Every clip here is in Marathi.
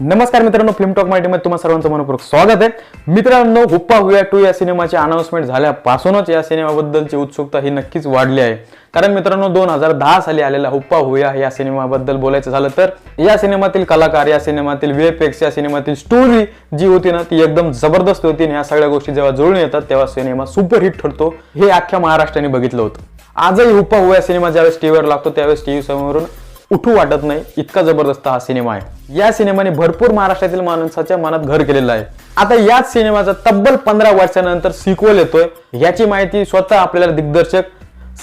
नमस्कार मित्रांनो फिल्म टॉक मराठीमध्ये तुम्हाला सर्वांचं मनपूर्वक स्वागत आहे. मित्रांनो हुप्पा हुया टू या सिनेमाची अनाऊन्समेंट झाल्यापासूनच या सिनेमाबद्दलची उत्सुकता ही नक्कीच वाढली आहे. कारण मित्रांनो दोन हजार दहा साली आलेला हुप्पा हुया या सिनेमाबद्दल बोलायचं झालं तर या सिनेमातील कलाकार या सिनेमातील व्हीएफएक्स या सिनेमातील स्टोरी जी होती ना ती एकदम जबरदस्त होती. आणि ह्या सगळ्या गोष्टी जेव्हा जुळून येतात तेव्हा सिनेमा सुपरहिट ठरतो. हे अख्ख्या महाराष्ट्राने बघितलं होतं. आजही हुप्पा हुया सिनेमा ज्यावेळेस टीव्हीवर लागतो त्यावेळेस टीव्ही समोरून उठू वाटत नाही. इतका जबरदस्त हा सिनेमा आहे. या सिनेमाने भरपूर महाराष्ट्रातील माणसाच्या मनात घर केलेलं आहे. आता याच सिनेमाचा तब्बल पंधरा वर्षानंतर सिक्वल येतोय. याची माहिती स्वतः आपल्याला दिग्दर्शक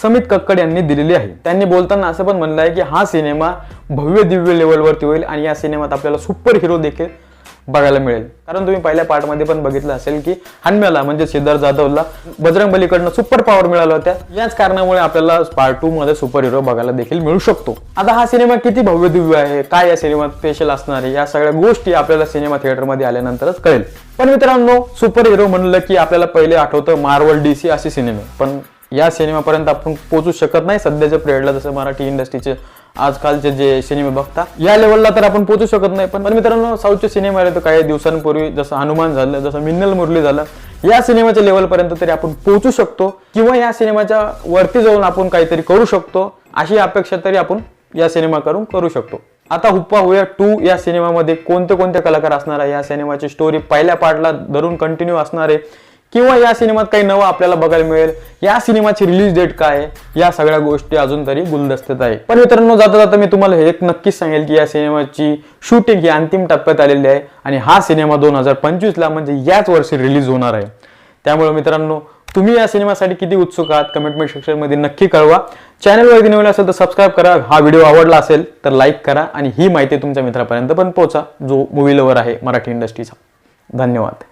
समित कक्कड यांनी दिलेली आहे. त्यांनी बोलताना असं पण म्हणलं आहे की हा सिनेमा भव्य दिव्य लेवलवरती होईल आणि या सिनेमात आपल्याला सुपर हिरो देखील बघायला मिळेल. कारण तुम्ही पहिल्या पार्टमध्ये पण बघितलं असेल की हन्म्याला म्हणजे सिद्धार्थ जाधवला बजरंग बलीकडनं सुपर पॉवर मिळाला होत्या. याच कारणामुळे आपल्याला पार्ट टू मध्ये सुपर हिरो बघायला देखील मिळू शकतो. आता हा सिनेमा किती भव्य दिव्य आहे? काय या सिनेमात स्पेशल असणार आहे? या सगळ्या गोष्टी आपल्याला सिनेमा थिएटरमध्ये आल्यानंतरच कळेल. पण मित्रांनो सुपर हिरो म्हणलं की आपल्याला पहिले आठवतं मार्वल डीसी असे सिनेमे पण या सिनेमापर्यंत आपण पोहोचू शकत नाही. सध्याच्या पिरियडला जसं मराठी इंडस्ट्रीचे आजकालचे जे सिनेमे बघता या लेवलला तर आपण पोहोचू शकत नाही. पण मित्रांनो साऊथचे सिनेमा आले तर काही दिवसांपूर्वी जसं हनुमान झालं जसं मिन्नल मुरली झालं या सिनेमाच्या लेवलपर्यंत तरी आपण पोहोचू शकतो किंवा या सिनेमाच्या वरती जाऊन आपण काहीतरी करू शकतो. अशी अपेक्षा तरी आपण या सिनेमा करून करू शकतो. आता हुप्पा हुया टू या सिनेमामध्ये कोणते कोणते कलाकार असणार आहे? या सिनेमाची स्टोरी पहिल्या पार्टला धरून कंटिन्यू असणार आहे. किंवा या सिनेमात काही नवं आपल्याला बघायला मिळेल. या सिनेमाची रिलीज डेट काय आहे? या सगळ्या गोष्टी अजून तरी गुलदस्त्यात आहे पण मित्रांनो जाता जाता मी तुम्हाला हे एक नक्कीच सांगेल की या सिनेमाची शूटिंग ही अंतिम टप्प्यात आलेली आहे आणि हा सिनेमा दोन हजार पंचवीसला म्हणजे याच वर्षी रिलीज होणार आहे. त्यामुळे मित्रांनो तुम्ही या सिनेमासाठी किती उत्सुक आहात? कमेंटमेंट सेक्शनमध्ये नक्की कळवा. चॅनलवरती नवीन असेल तर सबस्क्राईब करा. हा व्हिडिओ आवडला असेल तर लाईक करा आणि ही माहिती तुमच्या मित्रापर्यंत पण पोहोचा जो मूवी लवर आहे मराठी इंडस्ट्रीचा धन्यवाद.